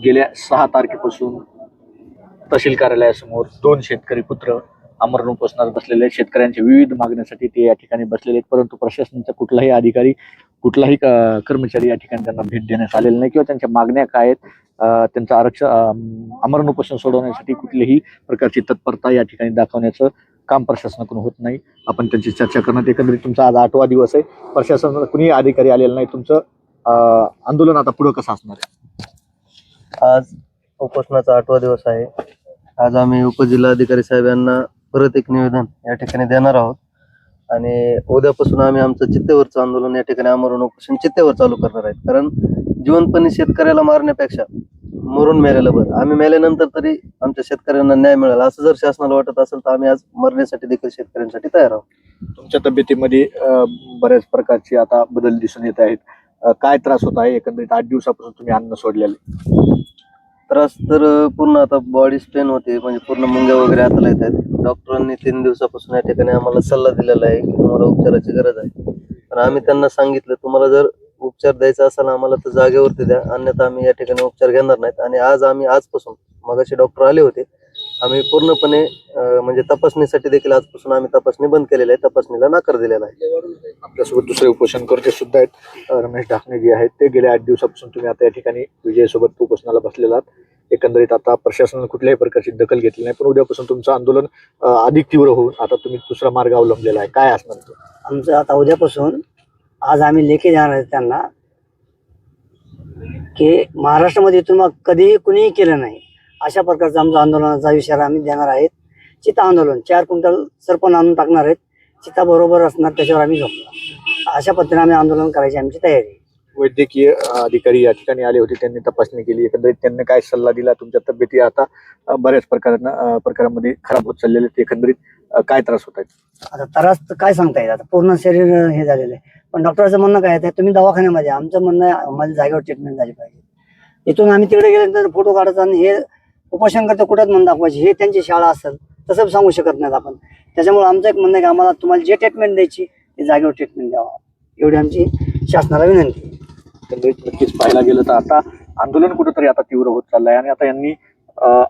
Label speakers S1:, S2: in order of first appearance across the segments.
S1: गेल्या सहा तारखेपासून तहसील कार्यालयासमोर दोन शेतकरी पुत्र आमरण उपोषणात बसलेले आहेत. शेतकऱ्यांच्या विविध मागण्यासाठी ते या ठिकाणी बसलेले आहेत. परंतु प्रशासनाचा कुठलाही अधिकारी कुठलाही कर्मचारी या ठिकाणी त्यांना भेट देण्यास आलेला नाही किंवा त्यांच्या मागण्या काय आहेत त्यांचं आरक्षण आमरण उपोषण सोडवण्यासाठी कुठलीही प्रकारची तत्परता या ठिकाणी दाखवण्याचं काम प्रशासनाकडून होत नाही. आपण त्यांची चर्चा करण्यात एकंदरीत तुमचा आज आठवा दिवस आहे. प्रशासनाचा कुणीही अधिकारी आलेला नाही. तुमचं आंदोलन आता पुढं कसं असणार आहे?
S2: आज उपोषणाचा आठवा दिवस आहे. आज आम्ही उपजिल्हाधिकारी साहेब यांना परत एक निवेदन या ठिकाणी देणार आहोत. आणि उद्यापासून आम्ही आमचं चित्तेवरचं आंदोलन या ठिकाणी आमरण उपोषण चित्तेवर चालू करणार आहेत. कारण जिवंतपणे शेतकऱ्याला मारण्यापेक्षा मरून मेलेलं बरं. आम्ही मेल्यानंतर तरी आमच्या शेतकऱ्यांना न्याय मिळाला. असं जर शासनाला वाटत असेल तर आम्ही आज मरण्यासाठी देखील शेतकऱ्यांसाठी तयार आहोत.
S1: तुमच्या तब्येतीमध्ये बऱ्याच प्रकारची आता बदल दिसून येत आहेत. काय त्रास होत आहे? एकंदरीत आठ दिवसापासून तुम्ही अन्न सोडलेले
S2: त्रास तर पूर्ण आता बॉडी स्ट्रेन होते म्हणजे पूर्ण मुंग्या वगैरे हाताला येत आहेत. डॉक्टरांनी तीन दिवसापासून या ठिकाणी आम्हाला सल्ला दिलेला आहे की तुम्हाला उपचाराची गरज आहे. तर आम्ही त्यांना सांगितलं तुम्हाला जर उपचार द्यायचा असेल आम्हाला तर जागेवरती द्या. अन्यथा आम्ही या ठिकाणी उपचार घेणार नाहीत. आणि आज आम्ही आजपासून मगाशी डॉक्टर आले होते आम्ही पूर्णपणे अं, म्हणजे तपासणीसाठी देखील आजपासून आम्ही तपासणी बंद केलेली आहे तपासणीला नकार दिलेला आहे.
S1: आपल्यासोबत दुसरे उपोषण करते सुद्धा आहेत अं, रमेश ढाकणे जे आहेत ते गेल्या आठ दिवसापासून तुम्ही आता या ठिकाणी विजयसोबत उपोषणाला बसलेला आहात. एकंदरीत आता प्रशासनाने कुठल्याही प्रकारची दखल घेतली नाही पण उद्यापासून तुमचं आंदोलन अं, अधिक तीव्र होऊन आता तुम्ही दुसरा मार्ग अवलंबलेला आहे. काय असणार तो?
S3: आमचं आता उद्यापासून आज आम्ही लेखी देणार आहे त्यांना की महाराष्ट्रामध्ये इथून मग कधीही कुणीही केलं नाही. अशा प्रकारचा आमचा आंदोलनाचा इशारा आम्ही देणार आहेत. चिता आंदोलन चार क्विंटल सरपण आणून टाकणार आहेत. चिता बरोबर असणार त्याच्यावर आम्ही झोपणार. अशा पद्धतीने आम्ही आंदोलन करायची आमची तयारी आहे.
S1: वैद्यकीय अधिकारी या ठिकाणी आले होते त्यांनी तपासणी केली. एकंदरीत त्यांनी काय सल्ला दिला? तुमच्या तब्येती आता बऱ्याच प्रकारांना प्रकारामध्ये खराब होत चाललेले आहेत. एकंदरीत काय त्रास होत आहेत?
S3: आता त्रास तर काय सांगता येईल? आता पूर्ण शरीर हे झालेलं आहे. पण डॉक्टरचं म्हणणं काय आहे तुम्ही दवाखान्यामध्ये आमचं म्हणणं आहे आम्हाला जागेवर ट्रीटमेंट झाली पाहिजे. इथून आम्ही तिकडे गेल्यानंतर फोटो काढायचा आणि हे उपोषण करता कुठंच म्हणून दाखवायची हे त्यांची शाळा असेल तसं सांगू शकत नाहीत आपण त्याच्यामुळे आमचं एक म्हणणं आहे की आम्हाला तुम्हाला जे ट्रीटमेंट द्यायची ते जागेवर ट्रीटमेंट द्यावा एवढी आमची शासनाला विनंती आहे.
S1: एकंदरीत नक्कीच पाहायला गेलं तर आता आंदोलन कुठंतरी आता तीव्र होत चाललंय आणि आता यांनी अं,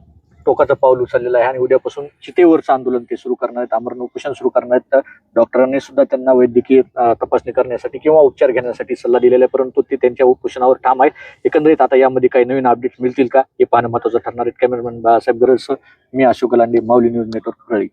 S1: टोकाचं पाऊल उचललेलं आहे आणि उद्यापासून चितेवरचं आंदोलन ते सुरू करणार आहेत आमरण उपोषण सुरू करणार आहेत. तर डॉक्टरांनी सुद्धा त्यांना वैद्यकीय तपासणी करण्यासाठी किंवा उपचार घेण्यासाठी सल्ला दिलेला आहे परंतु ते त्यांच्या उपोषणावर ठाम आहेत. एकंदरीत आता यामध्ये काही नवीन अपडेट्स मिळतील का हे पाहणं महत्वाचं ठरणार आहे कॅमेरामॅन बाळासाहेब गरज मी अशोक लांडे माऊली न्यूज नेटवर्क परळी